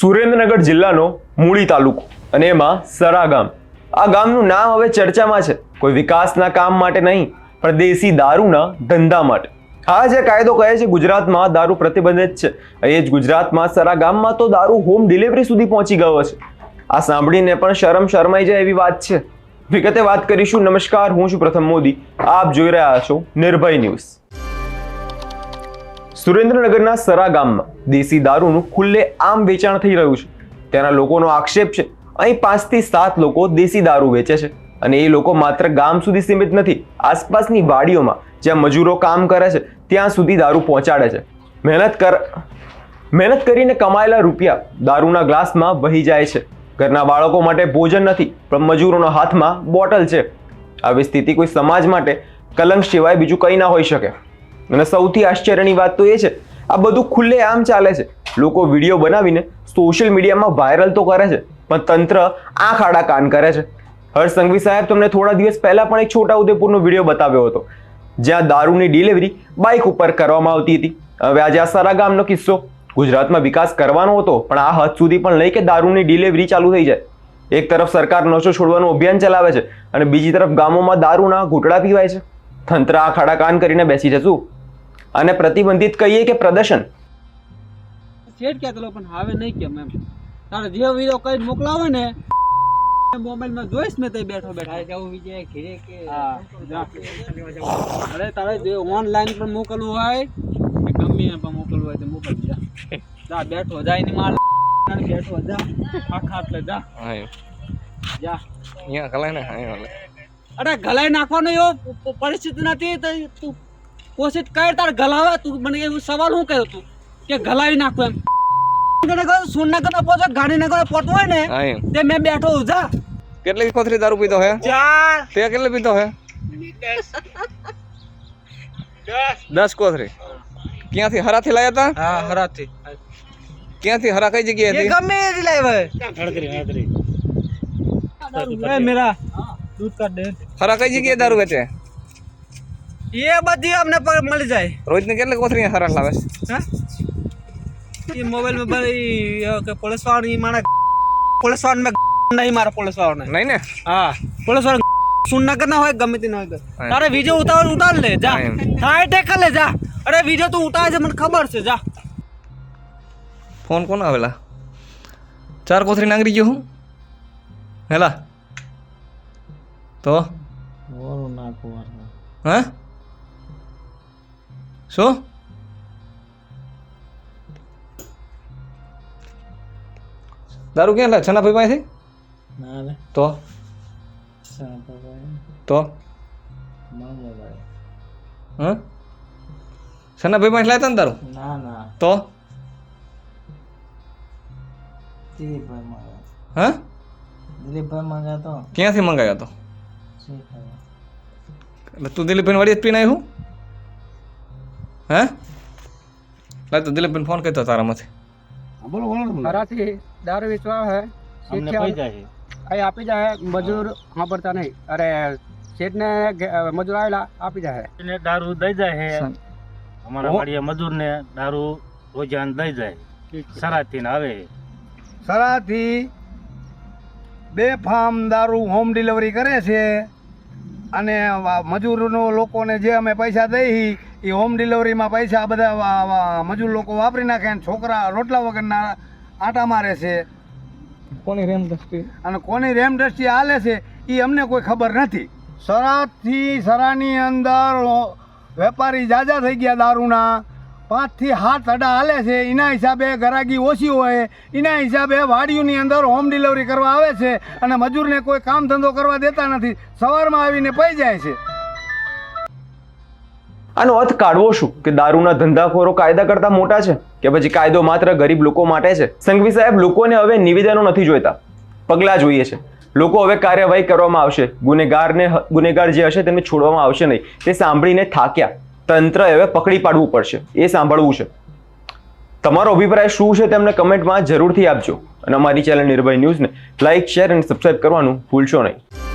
સુરેન્દ્રનગર જિલ્લાનો મૂળી તાલુકો અને એમાં સરા ગામ. આ ગામનું નામ હવે ચર્ચામાં છે. કોઈ વિકાસના કામ માટે નહીં, પણ દેશી દારૂના ધંધા માટે. હા જે કાયદો કહે છે, ગુજરાતમાં દારૂ પ્રતિબંધિત છે. એ જ ગુજરાતમાં સરા ગામમાં તો દારૂ હોમ ડિલિવરી સુધી પહોંચી ગયો છે આ સાંભળીને પણ શરમ શરમાઈ જાય એવી વાત છે. વિગતે વાત કરીશું. નમસ્કાર, હું છું પ્રથમ મોદી. આપ જોઈ રહ્યા છો નિર્ભય ન્યૂઝ. સુરેન્દ્રનગરના સરા ગામમાં દેશી દારૂનું ખુલ્લે આમ વેચાણ થઈ રહ્યું છે. ત્યાંના લોકોનો આક્ષેપ છે, અહીં પાંચથી સાત લોકો દેશી દારૂ વેચે છે અને એ લોકો માત્ર ગામ સુધી સીમિત નથી, આસપાસની વાડીઓમાં જ્યાં મજૂરો કામ કરે છે, ત્યાં સુધી દારૂ પહોંચાડે છે. મહેનત કર, મહેનત કરીને કમાયેલા રૂપિયા દારૂના ગ્લાસમાં વહી જાય છે. ઘરના બાળકો માટે ભોજન નથી, પણ મજૂરોના હાથમાં બોટલ છે. આવી સ્થિતિ કોઈ સમાજ માટે કલંક સિવાય બીજું કંઈ ના હોઈ શકે. અને સૌથી આશ્ચર્યની વાત તો એ છે, આ બધું ખુલ્લે આમ ચાલે છે. લોકો વીડિયો બનાવીને સોશિયલ મીડિયામાં વાયરલ તો કરે છે, પણ તંત્ર આંખ આડા કાન કરે છે. હર્ષ સંઘવી સાહેબ તમને થોડા દિવસ પહેલા પણ એક છોટા ઉદેપુરનો વીડિયો બતાવ્યો હતો, જ્યાં દારૂની ડિલિવરી બાઇક ઉપર કરવામાં આવતી હતી. હવે આજે આ સારા ગામનો કિસ્સો. ગુજરાતમાં વિકાસ કરવાનો હતો, પણ આ હદ સુધી પણ લઈ કે દારૂની ડિલિવરી ચાલુ થઈ જાય. એક તરફ સરકાર નશો છોડવાનું અભિયાન ચલાવે છે, અને બીજી તરફ ગામોમાં દારૂના ઘૂંટડા પીવાય છે. તંત્ર આ ખાડા કાન કરીને બેસી જશું અને પ્રતિબંધિત કહીએ કે પ્રદર્શન. શેઠ ક્યાં પેલો પણ હવે નહીં કેમ એમ. તારે જે વીડિયો કઈ મોકલાવે ને મોબાઈલમાં જોઈશ ને તે બેઠો બેઠા. જવું વિજય ઘરે કે અરે તારે જે ઓનલાઈન પણ મોકલવું હોય કે ગમે એમ પણ મોકલવું હોય તો મોકલી જા. જા બેઠો જાય એની માલ બેઠો જા. આખા એટલે જા. જા. અહીંયા કલાય ને અહીંયા અરે ગલાઈ નાખવાનો એવો પરિસ્થિતિ નથી તો તું કોશિશ કર તાર ગલાવે તું મને એવું સવાલ શું કર્યો તું કે ગલાવી નાખું એમ સુરનગર પહોંચો ગાંધીનગર પહોંચવું હોય ને હા એમ તે મેં બેઠો છું, જા કેટલી કોથરી દારૂ પીધો હે ચાર તે કેટલી પીધો હે દસ કોથરી ક્યાંથી હરાથી લાયા હતા હા હરાથી ક્યાંથી હરા કઈ જગ્યાએ હતી ગમે એ લાવે એ મેરા દૂધ કાઢ દે હરા કઈ જગ્યાએ દારૂ વેચે એ બધી અમને મળી જાય. રોજની કેટલી કોથરી હરા લાવે છે? હા? એ મોબાઈલમાં ભાઈ કે પોલીસવાળા મારા પોલીસવાળા નહીં મારા પોલીસવાળા નહીં ને? હા. પોલીસવાળા સુન ના હોય ગમે તે ના હોય. તારે વીડિયો ઉતાર ઉતાર લે જા. થાય ટેક લે જા. અરે વીડિયો તું ઉતાર છે મને ખબર છે જા. ફોન કોણ આવેલા? ચાર કોથરી નાગરી ગયો હું. હેલા. તો? હા? શું? દારૂ ક્યાં લે? છનાભાઈ પાસેથી? તો? તો? હા? છનાભાઈ પાસે લાવ્યા ને દારૂ? ના ના. તો? હા? દિલીપભાઈ માંગ્યા તો? ક્યાંથી મંગાવ્યો હતો એટલે તું દિલીપભાઈ વાળી જ પીને આવ્યું હે? લાય તો દિલીપભાઈ ફોન કરતો તારામાંથી હરાથી દારૂ વેચવા હે અમને પૈસા છે. અહીં આપી જાય મજૂર સાંભળતા નહીં. અરે શેઠને મજૂર આવેલા આપી જાય. ને દારૂ દઈ જાય છે. અમારા વાડીએ મજૂરને દારૂ રોજાન દઈ જાય. સરાથી ને આવે. સરાથી બે ફાર્મ દારૂ હોમ ડિલિવરી કરે છે. અને મજૂરનો લોકોને જે અમે પૈસા દઈ એ હોમ ડિલિવરીમાં પૈસા બધા મજૂર લોકો વાપરી નાખે અને છોકરા રોટલા વગરના આટા મારે છે. કોની રેમ દ્રષ્ટિ અને કોની રેમ દ્રષ્ટિ હાલે છે એ અમને કોઈ ખબર નથી. સરાથી સરાની અંદર વેપારી જાજા થઈ ગયા દારૂના. પાંચથી હાથ અડા હાલે છે એના હિસાબે ગરાગી ઓછી હોય એના હિસાબે વાડીઓની અંદર હોમ ડિલિવરી કરવા આવે છે અને મજૂરને કોઈ કામ ધંધો કરવા દેતા નથી. સવારમાં આવીને પઈ જાય છે. આનો અર્થ કાઢવો શું? કે દારૂના ધંધાખોરો કાયદા કરતા મોટા છે? કે પછી કાયદો માત્ર ગરીબ લોકો માટે છે? સંઘવી સાહેબ, લોકોને હવે નિવેદનો નથી જોઈતા. પગલાં જોઈએ છે. લોકો હવે કાર્યવાહી કરવામાં આવશે. ગુનેગારને ગુનેગાર જે હશે તેમને છોડવામાં આવશે નહીં. તે સાંભળીને થાક્યા. તંત્ર હવે પકડી પાડવું પડશે. એ સાંભળવું છે. તમારો અભિપ્રાય શું છે તેમને કમેન્ટમાં જરૂરથી આપજો. અને અમારી ચેનલ નિર્ભય ન્યૂઝને લાઇક શેર અને સબસ્ક્રાઇબ કરવાનું ભૂલશો નહીં.